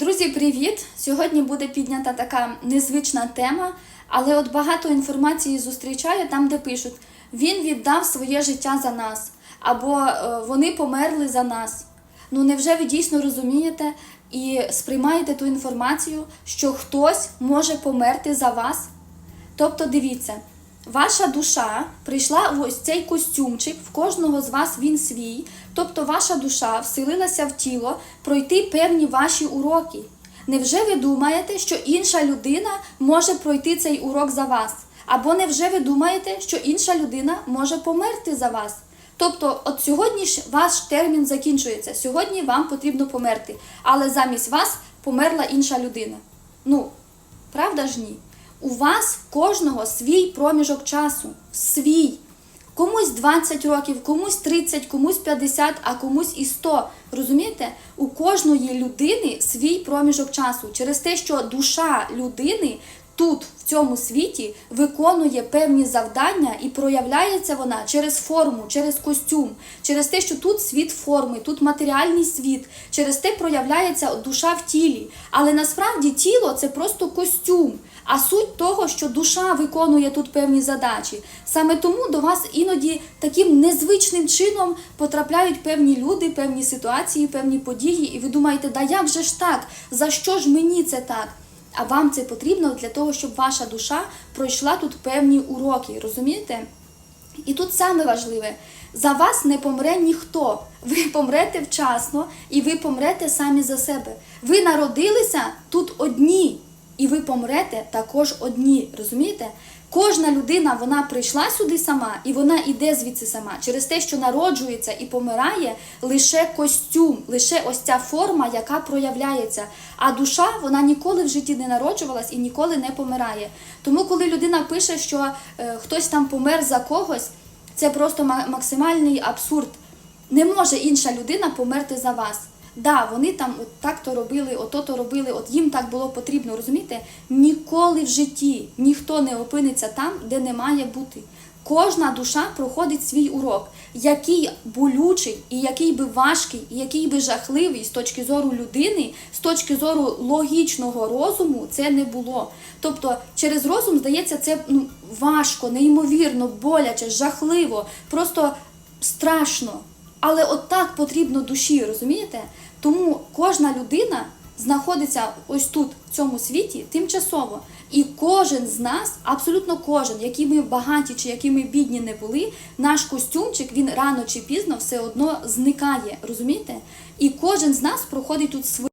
Друзі, привіт! Сьогодні буде піднята така незвична тема, але от багато інформації зустрічаю там, де пишуть: він віддав своє життя за нас, або е, вони померли за нас. Ну невже ви дійсно розумієте і сприймаєте ту інформацію, що хтось може померти за вас? Тобто, дивіться, ваша душа прийшла в ось цей костюмчик, в кожного з вас він свій. Тобто, ваша душа вселилася в тіло пройти певні ваші уроки. Невже ви думаєте, що інша людина може пройти цей урок за вас? Або невже ви думаєте, що інша людина може померти за вас? Тобто, от сьогодні ж ваш термін закінчується. Сьогодні вам потрібно померти, але замість вас померла інша людина. Ну, правда ж ні? У вас в кожного свій проміжок часу, свій. Комусь 20 років, комусь 30, комусь 50, а комусь і 100. Розумієте? У кожної людини свій проміжок часу через те, що душа людини тут, в цьому світі, виконує певні завдання і проявляється вона через форму, через костюм, через те, що тут світ форми, тут матеріальний світ, через те проявляється душа в тілі. Але насправді тіло це просто костюм. А суть того, що душа виконує тут певні задачі. Саме тому до вас іноді таким незвичним чином потрапляють певні люди, певні ситуації, певні події, і ви думаєте, да як же ж так? За що ж мені це так? А вам це потрібно для того, щоб ваша душа пройшла тут певні уроки, розумієте? І тут саме важливе, за вас не помре ніхто. Ви помрете вчасно і ви помрете самі за себе. Ви народилися тут одні, і ви помрете також одні. Розумієте? Кожна людина вона прийшла сюди сама, і вона іде звідси сама через те, що народжується і помирає лише костюм, лише ось ця форма, яка проявляється. А душа вона ніколи в житті не народжувалась і ніколи не помирає. Тому, коли людина пише, що е, хтось там помер за когось, це просто максимальний абсурд. Не може інша людина померти за вас. Да, вони там от так-то робили, ото-то робили, от їм так було потрібно, розумієте? Ніколи в житті ніхто не опиниться там, де не має бути. Кожна душа проходить свій урок, який болючий, і який би важкий, і який би жахливий з точки зору людини, з точки зору логічного розуму, це не було. Тобто, через розум здається, це ну, важко, неймовірно, боляче, жахливо, просто страшно. Але от так потрібно душі, розумієте? Тому кожна людина знаходиться ось тут, в цьому світі, тимчасово. І кожен з нас, абсолютно кожен, які ми багаті чи які ми бідні не були, наш костюмчик він рано чи пізно все одно зникає, розумієте? І кожен з нас проходить тут своє.